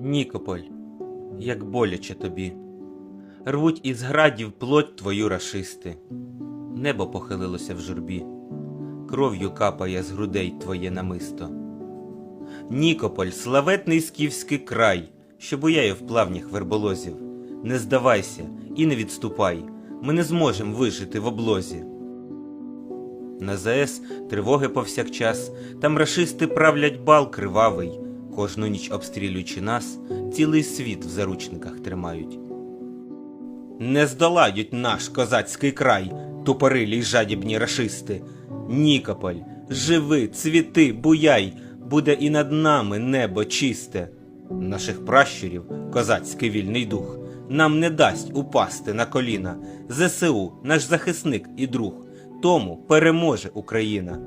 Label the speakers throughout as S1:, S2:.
S1: Нікополь, як боляче тобі, рвуть із градів плоть твою рашисти, небо похилилося в журбі, кров'ю капає з грудей твоє намисто. Нікополь, славетний скіфський край, що буяє в плавнях верболозів, не здавайся і не відступай, ми не зможемо вижити в облозі. На ЗАЕС тривоги повсякчас, там рашисти правлять бал кривавий, кожну ніч обстрілюючи нас, цілий світ в заручниках тримають. Не здолають наш козацький край, тупорилі й жадібні рашисти. Нікополь, живи, цвіти, буяй, буде і над нами небо чисте. Наших пращурів, козацький вільний дух, нам не дасть упасти на коліна. ЗСУ, наш захисник і друг, тому переможе Україна.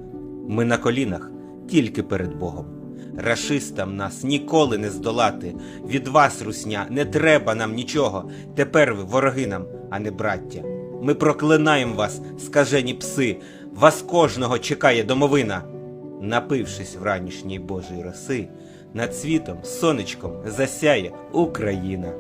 S1: Ми на колінах тільки перед Богом. Рашистам нас ніколи не здолати. Від вас, русня, не треба нам нічого. Тепер ви вороги нам, а не браття. Ми проклинаємо вас, скажені пси. Вас кожного чекає домовина. Напившись вранішньої Божої роси, над світом сонечком засяє Україна.